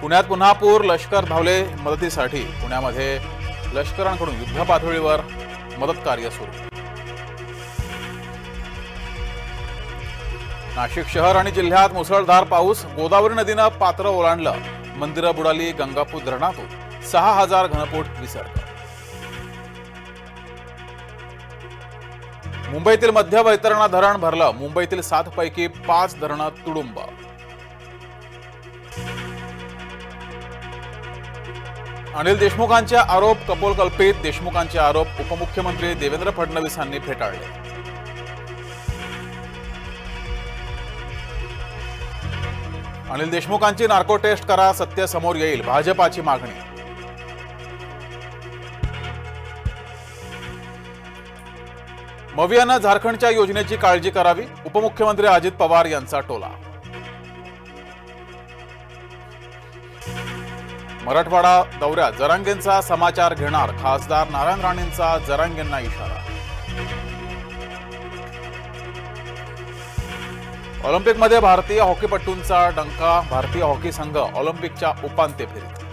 पुण्यात पुन्हा पूर लष्कर धावले मदतीसाठी. पुण्यामध्ये लष्करांकडून युद्ध पातळीवर मदत कार्य सुरू. नाशिक शहर आणि जिल्ह्यात मुसळधार पाऊस. गोदावरी नदीनं पात्र ओलांडलं. मंदिरं बुडाली गंगापूर धरणातून सहा हजार घनफूट विसर्ग. मुंबईतील मध्य वैतरणा धरण भरलं. मुंबईतील सात पैकी पाच धरणं तुडुंब. अनिल देशमुखांचे आरोप कपोलकल्पित देशमुखांचे आरोप उपमुख्यमंत्री देवेंद्र फडणवीसांनी फेटाळले. अनिल देशमुखांची नार्को टेस्ट करा सत्य समोर येईल भाजपाची मागणी. मवियानं झारखंडच्या योजनेची काळजी करावी उपमुख्यमंत्री अजित पवार यांचा टोला. मराठवाडा दौऱ्यात जरांगेंचा समाचार घेणार खासदार नारायण राणेंचा जरांगेंना इशारा. ऑलिम्पिकमध्ये भारतीय हॉकीपटूंचा डंका भारतीय हॉकी संघ ऑलिम्पिकच्या उपांत्य फेरीत.